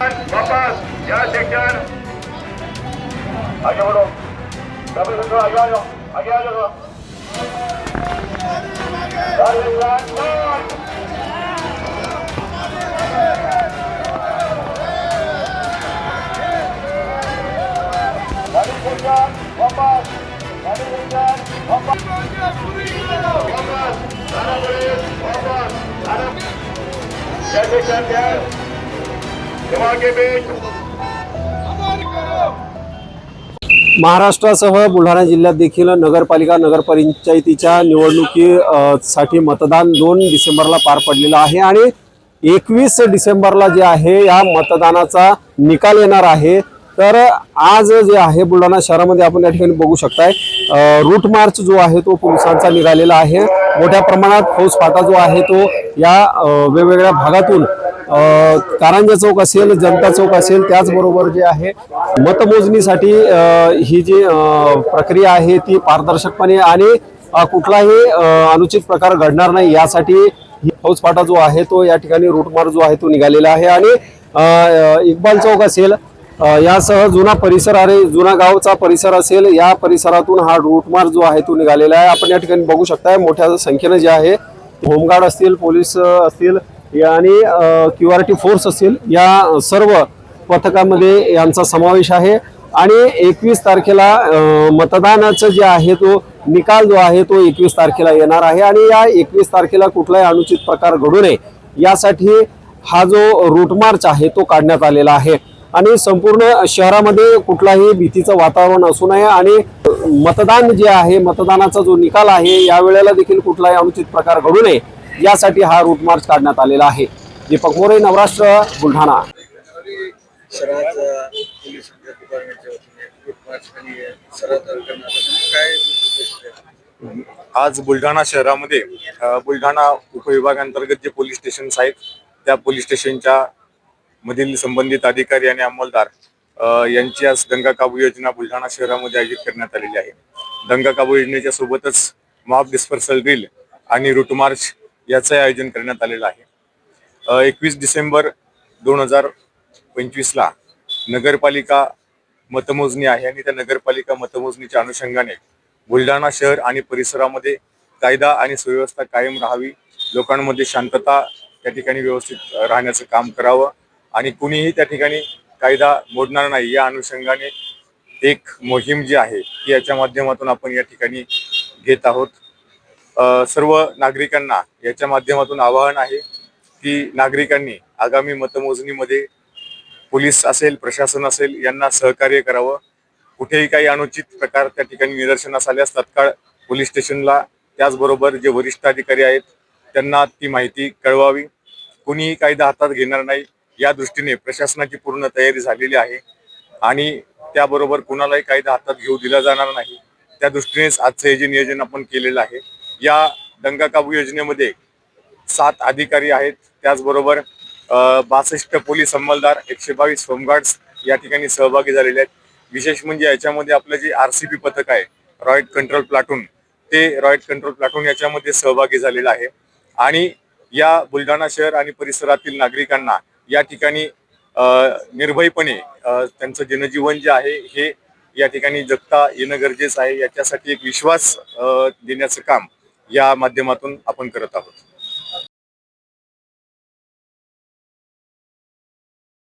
Bapak, ya sekjen. Ayo dong. Tapi itu ayo ayo. Ayo ayo dong. Dari Dari Bapak. Dari Bapak. Bapak, ada Bapak, ada. महाराष्ट्रासह बुलढाणा जिल्ह्यात देखील नगरपालिका नगरपंचायतीच्या निवडणुकी साठी मतदान दोन डिसेंबरला पार पडलेलं आहे आणि एकवीस डिसेंबरला जे आहे या मतदानाचा निकाल येणार आहे. तर आज जे आहे बुलढाणा शहरामध्ये आपण या ठिकाणी बघू शकताय रूट मार्च जो आहे तो पोलिसांचा निघालेला आहे. मोठ्या प्रमाणात फौजफाटा जो आहे तो या वेगवेगळ्या भागातून कारंजा चौक असेल जनता चौक असेल त्याचबरोबर जे आहे मतमोजणीसाठी ही जी प्रक्रिया आहे ती पारदर्शकपणे आणि कुठलाही अनुचित प्रकार घडणार नाही. यासाठी ही फौजफाटा जो आहे तो या ठिकाणी रूटमार्ग जो आहे तो निघालेला आहे. आणि इकबाल इक्बाल चौक असेल यासह जुना परिसर आहे जुना गावचा परिसर असेल या परिसरातून हा रूटमार्ग जो आहे तो निघालेला आहे. आपण या ठिकाणी बघू शकताय मोठ्या संख्येनं जे आहे होमगार्ड असतील पोलीस असतील या आणि क्यू आर टी फोर्स असतील या सर्व पथकामध्ये यांचा समावेश आहे. आणि एकवीस तारखेला मतदानाचं जे आहे तो निकाल जो आहे तो एकवीस तारखेला येणार आहे. आणि या एकवीस तारखेला कुठलाही अनुचित प्रकार घडू नये यासाठी हा जो रूटमार्च आहे तो काढण्यात आलेला आहे. आणि संपूर्ण शहरामध्ये कुठलाही भीतीचं वातावरण असू नये आणि मतदान जे आहे मतदानाचा जो निकाल आहे या वेळेला देखील कुठलाही अनुचित प्रकार घडू नये यासाठी हा रूट मार्च काढण्यात आलेला आहे दीपक मोरे नवराष्ट्र बुलढाणा? आज बुलढाणा शहरामध्ये बुलढाणा उपविभागांतर्गत जे पोलीस स्टेशन्स आहेत त्या पोलीस स्टेशनच्या मधील संबंधित अधिकारी आणि अंमलदार यांची आज दंगा काबू योजना बुलढाणा शहरामध्ये आयोजित करण्यात आलेली आहे. दंगा काबू योजनेच्या सोबतच मॉब डिस्पर्सल ड्रिल आणि रूट मार्च याचं आयोजन करण्यात आलेलं आहे. एकवीस डिसेंबर दोन हजार पंचवीसला नगरपालिका मतमोजणी आहे आणि त्या नगरपालिका मतमोजणीच्या अनुषंगाने बुलढाणा शहर आणि परिसरामध्ये कायदा आणि सुव्यवस्था कायम राहावी लोकांमध्ये शांतता त्या ठिकाणी व्यवस्थित राहण्याचं काम करावं आणि कुणीही त्या ठिकाणी कायदा मोडणार नाही. या अनुषंगाने एक मोहीम जी आहे ती याच्या माध्यमातून आपण या ठिकाणी घेत आहोत. सर्व नागरिकांना याच्या माध्यमातून आवाहन आहे की नागरिकांनी आगामी मतमोजणीमध्ये पोलीस असेल प्रशासन असेल यांना सहकार्य करावं. कुठेही काही अनुचित प्रकार त्या ठिकाणी निदर्शनास आल्यास तत्काळ पोलीस स्टेशनला त्याचबरोबर जे वरिष्ठ अधिकारी आहेत त्यांना ती माहिती कळवावी. कुणीही कायदा हातात घेणार नाही. या दृष्टीने प्रशासनाची पूर्ण तयारी झालेली आहे. आणि त्याबरोबर कुणालाही कायदा हातात घेऊ दिला जाणार नाही. त्या दृष्टीनेच आजचं हे जे नियोजन आपण केलेलं आहे या दंगा काबू योजनेमध्ये सात अधिकारी आहेत. त्याचबरोबर बासष्ट पोलीस अंमलदार एकशे बावीस होमगार्ड्स या ठिकाणी सहभागी झालेले आहेत. विशेष म्हणजे याच्यामध्ये आपलं जे आर सी बी पथक आहे रॉयट कंट्रोल प्लाटून ते रॉयट कंट्रोल प्लाटून याच्यामध्ये सहभागी झालेलं आहे. आणि या बुलढाणा शहर आणि परिसरातील नागरिकांना या ठिकाणी निर्भयपणे त्यांचं जनजीवन जे आहे हे या ठिकाणी जगता येणं गरजेचं आहे. याच्यासाठी एक विश्वास देण्याचं काम या माध्यमातून आपण करत आहोत.